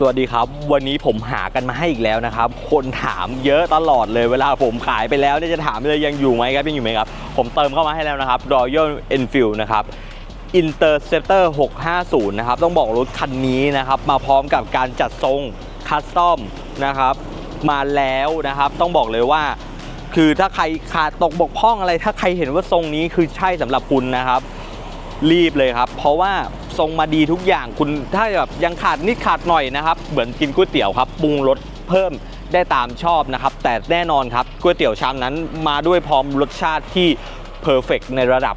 สวัสดีครับ วันนี้ผมหากันมาให้อีกแล้วนะครับ คนถามเยอะตลอดเลยเวลาผมขายไปแล้วเนี่ยจะถามเลยยังอยู่ไหมครับยังอยู่ไหมครับ ผมเติมเข้ามาให้แล้วนะครับ Royal Enfield นะครับ Interceptor 650 นะครับ ต้องบอกรถคันนี้นะครับ มาพร้อมกับการจัดทรงคัสตอมนะครับ มาแล้วนะครับ ต้องบอกเลยว่า คือถ้าใครขาดตกบกพร่องอะไร ถ้าใครเห็นว่าทรงนี้คือใช่สำหรับคุณนะครับ รีบเลยครับ เพราะว่า ทรงมาดีทุกอย่างคุณถ้าแบบยังขาดนิดขาดหน่อยนะครับ เหมือนกินก๋วยเตี๋ยวครับปรุงรสเพิ่มได้ตามชอบนะครับ แต่แน่นอนครับก๋วยเตี๋ยวชามนั้นมาด้วยพร้อมรสชาติที่เพอร์เฟกในระดับ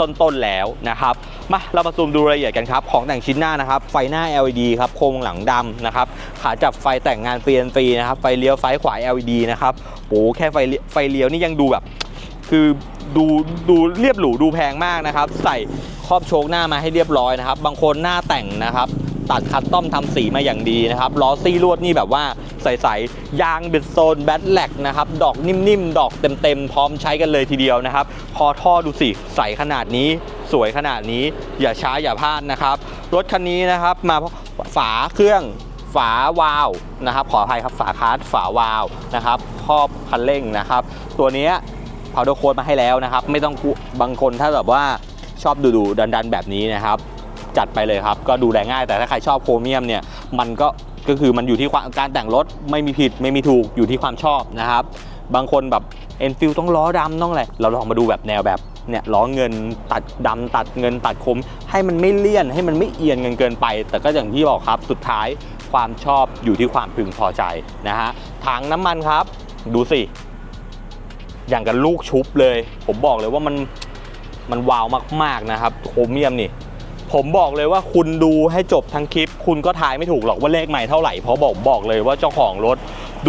ต้นๆแล้วนะครับมาเรามาซูมดูรายละเอียดกันครับของแต่งชิ้นหน้านะครับ ไฟหน้า LED ครับโครงหลังดำนะครับขาจับไฟแต่งงานเปลี่ยนฟรีนะครับไฟเลี้ยวไฟขวา LED นะครับโอ้แค่ไฟเลี้ยวไฟเลี้ยวนี่ยังดูแบบ คือ ดูดูเรียบหรูดูแพงมากนะครับ ใส่ครอบโชคหน้ามาให้เรียบร้อยนะครับ บางคนหน้าแต่งนะครับ ตัดคัสตอมทำสีมาอย่างดีนะครับล้อซี่ลวดนี่แบบว่าใสๆยางเบดโซนแบทแลกนะครับ ดอกนิ่มๆ ดอกเต็มๆ พร้อมใช้กันเลยทีเดียวนะครับ คอท่อดูสิใสขนาดนี้ สวยขนาดนี้ อย่าช้าอย่าพลาดนะครับ รถคันนี้นะครับมาฝาเครื่องฝาวาล์วนะครับขออภัยครับฝาคาร์ดฝาวาล์วนะครับครอบคันเร่งนะครับ ตัวนี้ พาวเดอร์โค้ดมาให้แล้วนะครับ ไม่ต้องบางคนถ้าแบบว่าชอบดูดูดันดันแบบนี้นะครับ จัดไปเลยครับ ก็ดูแลง่ายแต่ถ้าใครชอบโครเมียมเนี่ยมันก็ก็คือมันอยู่ที่ความการแต่งรถไม่มีผิดไม่มีถูกอยู่ที่ความชอบนะครับ บางคนแบบเอ็นฟิลต้องล้อดำต้องอะไรเราลองมาดูแบบแนวแบบเนี่ยล้อเงินตัดดำตัดเงินตัดคม ให้มันไม่เลี่ยนให้มันไม่เอียงเงินเกินไป แต่ก็อย่างที่บอกครับสุดท้ายความชอบอยู่ที่ความพึงพอใจนะฮะถังน้ำมันครับ ดูสิ อย่างกับลูกชุบเลย ผมบอกเลยว่ามันมันวาวมากๆนะครับโครเมียมนี่ ผมบอกเลยว่าคุณดูให้จบทั้งคลิป คุณก็ทายไม่ถูกหรอกว่าเลขใหม่เท่าไหร่เพราะบอกบอกเลยว่าเจ้าของรถ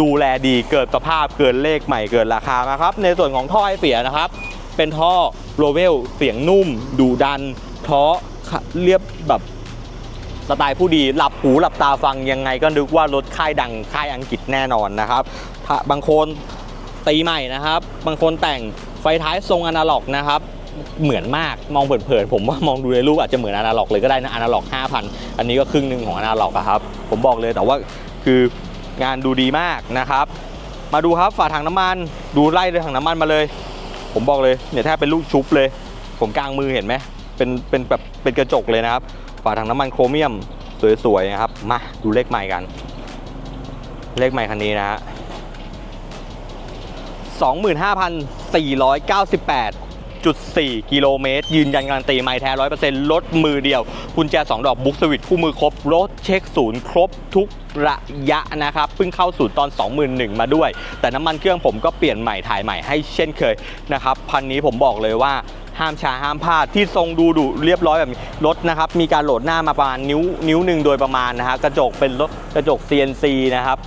ดูแลดีเกิดสภาพเกินเลขใหม่เกินราคามาครับ ในส่วนของท่อไอเสียนะครับ เป็นท่อโรเวลเสียงนุ่ม ดูดันท้อเรียบแบบสไตล์ผู้ดีหลับหูหลับตาฟังยังไงก็นึกว่ารถค่ายดังค่ายอังกฤษแน่นอนนะครับบางคน ตีใหม่นะครับ บางคนแต่งไฟท้ายทรงอนาล็อกนะครับเหมือนมากมองเผินๆผมว่ามองดูในรูปอาจจะเหมือนอนาล็อกเลยก็ได้นะอนาล็อก5,000 อันนี้ก็ครึ่งหนึ่งของอนาล็อกครับ ผมบอกเลยแต่ว่าคืองานดูดีมากนะครับ มาดูครับฝาถังน้ำมัน ดูไล่เลยถังน้ำมันมาเลย ผมบอกเลยเนี่ยแทบเป็นลูกชุบเลย ผมกลางมือเห็นไหมเป็นเป็นแบบเป็นกระจกเลยนะครับ ฝาถังน้ำมันโครเมียมสวยๆนะครับมาดูเลขใหม่กัน เลขใหม่คันนี้นะฮะ 25,498.4 กิโลเมตร ยืนยันการันตีไม่แท้100%ลดมือเดียว กุญแจ 2 ดอกบุ๊กสวิตคู่มือครบ รถเช็คศูนย์ครบทุกระยะนะครับเพิ่งเข้าศูนย์ตอน 21,000 มาด้วย แต่น้ำมันเครื่องผมก็เปลี่ยนใหม่ถ่ายใหม่ให้เช่นเคยนะครับพันนี้ผมบอกเลยว่าห้ามช้าห้ามพลาดที่ทรงดูดุเรียบร้อยแบบรถนะครับ มีการโหลดหน้ามาประมาณนิ้วนิ้วหนึ่งโดยประมาณนะฮะกระจกเป็นรถกระจก CNC นะครับ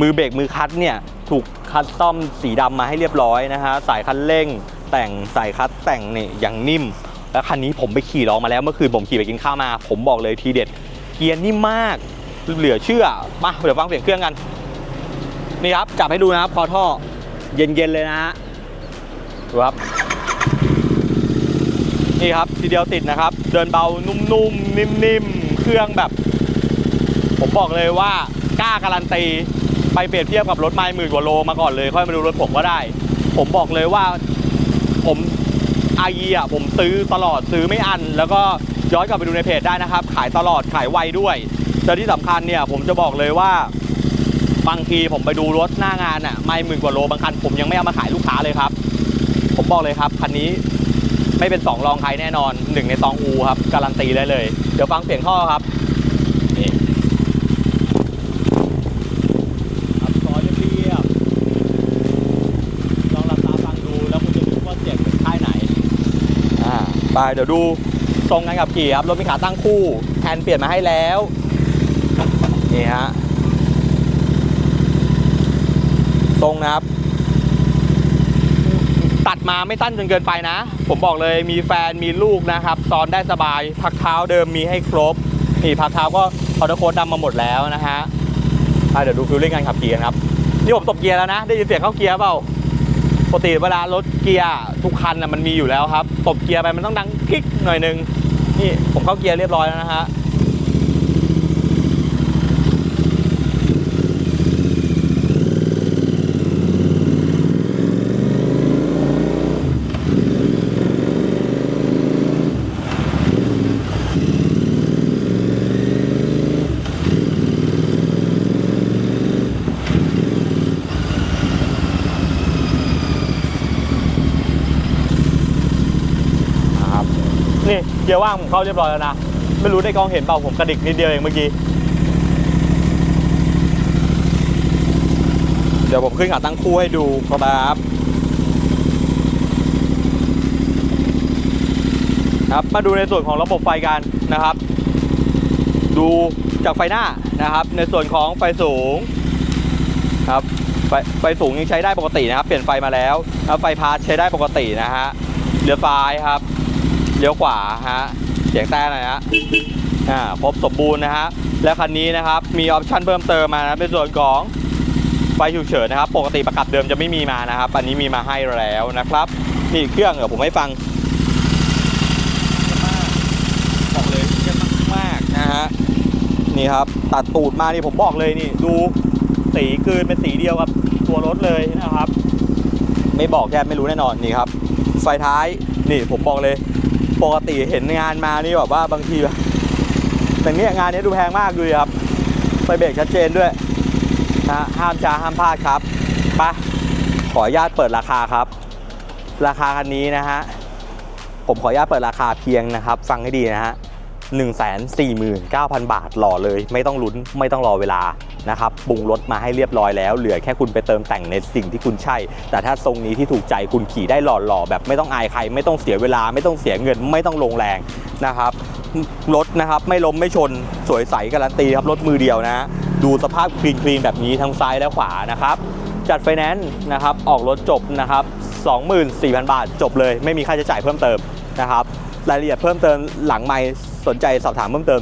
มือเบรกมือคัดเนี่ยถูก คัสตอมสีดำมาให้เรียบร้อยนะฮะสายคันเร่ง แต่งสายคัดแต่งเนี่ยอย่างนิ่ม แล้วคันนี้ผมไปขี่ลองมาแล้วเมื่อคืนผมขี่ไปกินข้าวมา ผมบอกเลยทีเด็ดเกียร์นิ่มมากเหลือเชื่อมาเดี๋ยวฟังเสียงเครื่องกัน นี่ครับจับให้ดูนะครับคอท่อเย็นๆเลยนะฮะดูครับ นี่ครับทีเดียวติดนะครับ เดินเบานุ่มๆนิ่มๆเครื่องแบบ ผมบอกเลยว่ากล้าการันตี ไปเปรียบเทียบกับรถไม่หมื่นกว่าโลมาก่อนเลยค่อยมาดูรถผมก็ได้ ผมบอกเลยว่าผมอายีอะผมซื้อตลอดซื้อไม่อัน แล้วก็ย้อนกลับไปดูในเพจได้นะครับ ขายตลอดขายไวด้วยแต่ที่สำคัญเนี่ยผมจะบอกเลยว่าบางทีผมไปดูรถหน้างานอะไม่หมื่นกว่าโลบางคันผมยังไม่เอามาขายลูกค้าเลยครับ ผมบอกเลยครับคันนี้ไม่เป็นสองรองใครแน่นอนหนึ่งในซองอูครับการันตีได้เลย เดี๋ยวฟังเสียงท่อครับนี่ ครับซอยเรียบๆลองหลับตาฟังดูแล้วคุณจะรู้ว่าเสียงเป็นค่ายไหน อ่า ไปเดี๋ยวดูทรงการขับขี่ครับรถมีขาตั้งคู่แทนเปลี่ยนมาให้แล้วนี่ฮะทรงนะครับ ตัดมาไม่สั้นจนเกินไปนะ ผมบอกเลยมีแฟนมีลูกนะครับซ้อนได้สบายพักเท้าเดิมมีให้ครบนี่พักเท้าก็คอร์ดโคดดำมาหมดแล้วนะฮะอะเดี๋ยวดูฟิลลิ่งการขับขี่กันครับนี่ผมตบเกียร์แล้วนะ ได้ยินเสียงเข้าเกียร์เปล่า ปกติเวลารถเกียร์ทุกคันนะมันมีอยู่แล้วครับตบเกียร์ไปมันต้องดังคลิกหน่อยนึงนี่ผมเข้าเกียร์เรียบร้อยแล้วนะฮะ นี่เกียร์ว่างผมเข้าเรียบร้อยแล้วนะ ไม่รู้ได้กล้องเห็นเปล่าผมกระดิกนิดเดียวเองเมื่อกี้ เดี๋ยวผมขึ้นขาตั้งคู่ให้ดูครับครับมาดูในส่วนของระบบไฟกันนะครับ ดูจากไฟหน้านะครับ ในส่วนของไฟสูงครับไฟไฟสูงยังใช้ได้ปกตินะครับ เปลี่ยนไฟมาแล้วแล้วไฟพาร์ทใช้ได้ปกตินะฮะเลี้ยวซ้ายครับ เลี้ยวขวาฮะเสียงแต่หน่อยฮะอ่าครบสมบูรณ์นะฮะและคันนี้นะครับมีออปชั่นเพิ่มเติมมานะเป็นส่วนของไฟฉุกเฉินนะครับ ปกติประกับเดิมจะไม่มีมานะครับ อันนี้มีมาให้แล้วนะครับ นี่เครื่องเดี๋ยวผมให้ฟังบอกเลยเยี่ยมมากนะฮะนี่ครับ ตัดตูดมานี่ผมบอกเลยนี่ ดูสีกืนเป็นสีเดียวกับตัวรถเลยนะครับ ไม่บอกแค่ไม่รู้แน่นอนนี่ครับไฟท้ายนี่ผมบอกเลย ปกติเห็นงานมานี่แบบว่าบางทีแบบแต่เนี่ยงานนี้ดูแพงมากเลยครับไฟเบรกชัดเจนด้วยนะฮะห้ามช้าห้ามพลาดครับไปขออนุญาตเปิดราคาครับ ราคาคันนี้นะฮะผมขออนุญาตเปิดราคาเพียงนะครับ ฟังให้ดีนะฮะ149,000บาทหล่อเลย ไม่ต้องลุ้นไม่ต้องรอเวลา นะครับปรุงรถมาให้เรียบร้อยแล้ว เหลือแค่คุณไปเติมแต่งในสิ่งที่คุณใช่ แต่ถ้าทรงนี้ที่ถูกใจคุณขี่ได้หล่อๆแบบไม่ต้องอายใคร ไม่ต้องเสียเวลา ไม่ต้องเสียเงิน ไม่ต้องลงแรงนะครับรถนะครับไม่ล้มไม่ชนสวยใสการันตีครับรถมือเดียวนะ ดูสภาพคลีนๆแบบนี้ทั้งซ้ายและขวานะครับจัดไฟแนนซ์นะครับออกรถจบนะครับ24,000 บาทจบเลย ไม่มีค่าใช้จ่ายเพิ่มเติมนะครับรายละเอียดเพิ่มเติมหลังไม่ สนใจสอบถามเพิ่มเติม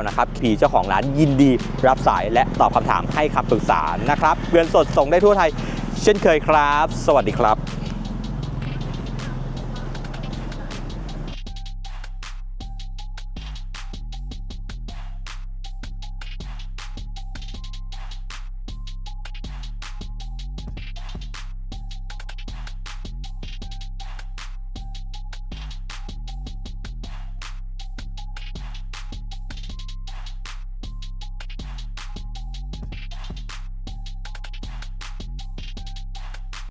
0625091529 นะครับพีเจ้าของร้านยินดีรับสายและตอบคำถามให้คำปรึกษานะครับเงินสดส่งได้ทั่วไทย เช่นเคยครับ สวัสดีครับ